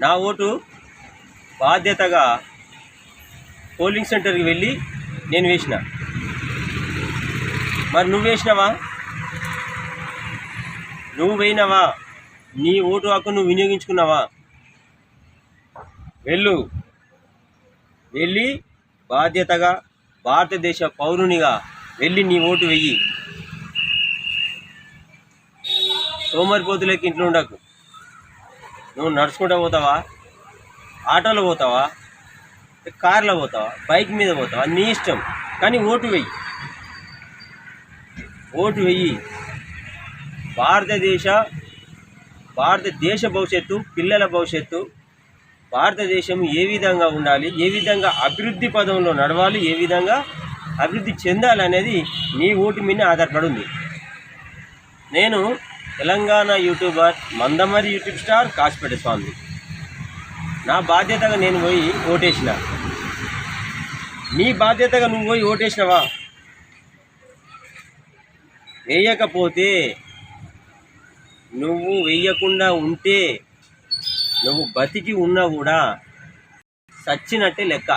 నా ఓటు బాధ్యతగా పోలింగ్ సెంటర్కి వెళ్ళి నేను వేసిన. మరి నువ్వు వేసినావా? నువ్వు వేయినావా? నీ ఓటు హక్కు నువ్వు వినియోగించుకున్నావా? వెళ్ళు. వెళ్ళి బాధ్యతగా భారతదేశ పౌరునిగా వెళ్ళి నీ ఓటు వెయ్యి సోమరిపోతులకి ఇంట్లో ఉండకు. నువ్వు నడుచుకుంటూ పోతావా? ఆటోలో పోతావా? కార్లో పోతావా? బైక్ మీద పోతావా? నీ ఇష్టం. కానీ ఓటు వెయ్యి. ఓటు వెయ్యి. భారతదేశ భారతదేశ భవిష్యత్తు పిల్లల భవిష్యత్తు. భారతదేశం ఏ విధంగా ఉండాలి? ఏ విధంగా అభివృద్ధి పదంలో నడవాలి? ఏ విధంగా అభివృద్ధి చెందాలి అనేది నీ ఓటు మీద ఆధారపడి ఉంది. నేను Telangana YouTuber Mandamarri YouTube star Kasipet Swamy. నా బాధ్యతగా నేను పోయి ఓటేసిన. నీ బాధ్యతగా నువ్వు పోయి ఓటేసినవా? వేయకపోతే నువ్వు వేయకుండా ఉంటే నువ్వు బతికి ఉన్నా కూడా చచ్చినట్టే లెక్క.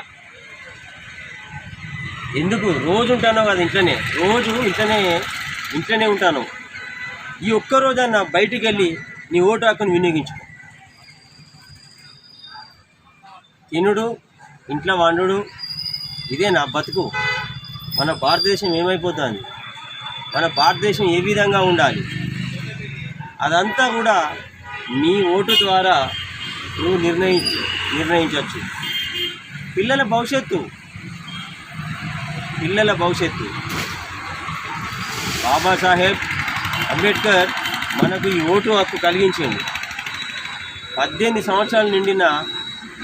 ఎందుకు? రోజు ఉంటానో కదా ఇంట్లోనే. రోజు ఇంట్లోనే ఇంట్లోనే ఉంటాను. ఈ ఒక్క రోజన్నా బయటికి వెళ్ళి నీ ఓటు హక్కును వినియోగించుకో. తినుడు ఇంట్లో వండుడు ఇదే నా బతుకు. మన భారతదేశం ఏమైపోతుంది? మన భారతదేశం ఏ విధంగా ఉండాలి? అదంతా కూడా నీ ఓటు ద్వారా నువ్వు నిర్ణయించు నిర్ణయించవచ్చు. పిల్లల భవిష్యత్తు. పిల్లల భవిష్యత్తు. బాబాసాహెబ్ అంబేద్కర్ మనకు ఈ ఓటు హక్కు కలిగించింది పద్దెనిమిది సంవత్సరాలు నిండిన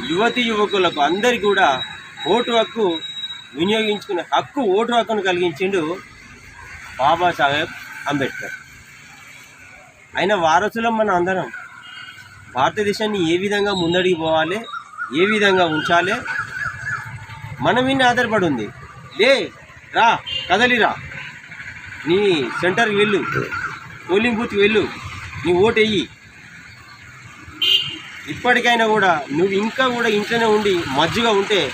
యువతి యువకులకు అందరికీ కూడా ఓటు హక్కు వినియోగించుకునే హక్కు ఓటు హక్కును కలిగించిండు బాబాసాహెబ్ అంబేద్కర్. ఆయన వారసులం మన అందరం. భారతదేశాన్ని ఏ విధంగా ముందడికి పోవాలి ఏ విధంగా ఉంచాలి మన మీద ఆధారపడి ఉంది లే రా కదలిరా. నీ సెంటర్కి వెళ్ళు. పోలింగ్ బూత్కి వెళ్ళు. నీ ఓటు వెయ్యి ఇప్పటికైనా కూడా నువ్వు ఇంకా కూడా ఇంట్లోనే ఉండి మజ్జుగా ఉంటే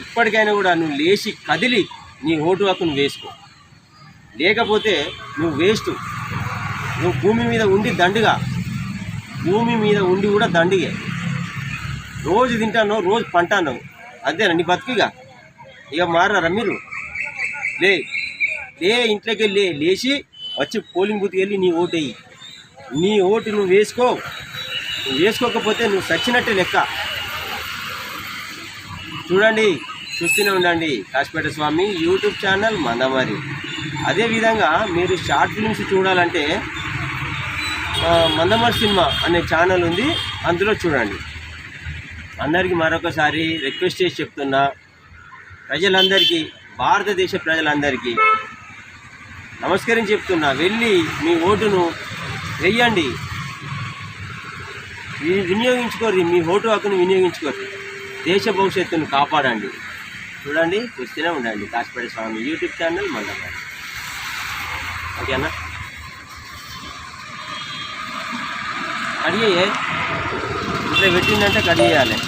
ఇప్పటికైనా కూడా నువ్వు లేచి కదిలి నీ ఓటు హక్కును వేసుకో. లేకపోతే నువ్వు వేస్ట్. నువ్వు భూమి మీద ఉండి దండుగా. భూమి మీద ఉండి కూడా దండిగే. రోజు తింటాను రోజు పంటాను. అదేనా నీ బతుకుగా. ఇక మారారా మీరు? లే. లే ఇంట్లోకి వెళ్ళి లేచి వచ్చి పోలింగ్ బూత్కి వెళ్ళి నీ ఓటు వేయి. నీ ఓటు నువ్వు వేసుకో. నువ్వు వేసుకోకపోతే నువ్వు చచ్చినట్టే లెక్క. చూడండి చూస్తూనే ఉండండి కాశీపేట స్వామి యూట్యూబ్ ఛానల్ మందమారి అదేవిధంగా మీరు షార్ట్ ఫిల్మ్స్ చూడాలంటే మందమరి మందమారి సినిమా అనే ఛానల్ ఉంది అందులో చూడండి. అందరికీ మరొకసారి రిక్వెస్ట్ చేసి చెప్తున్నా ప్రజలందరికీ భారతదేశ ప్రజలందరికీ నమస్కరించి చెప్తున్నా వెళ్ళి మీ ఓటును వెయ్యండి మీరు వినియోగించుకోరు మీ ఓటు హక్కును వినియోగించుకోరు దేశ భవిష్యత్తును కాపాడండి. చూడండి చూస్తూనే ఉండండి. కాశీపేట స్వామి యూట్యూబ్ ఛానల్ మండలం ఓకేనా? కడిగే ఇట్లా పెట్టిందంటే కడిగేయాలి.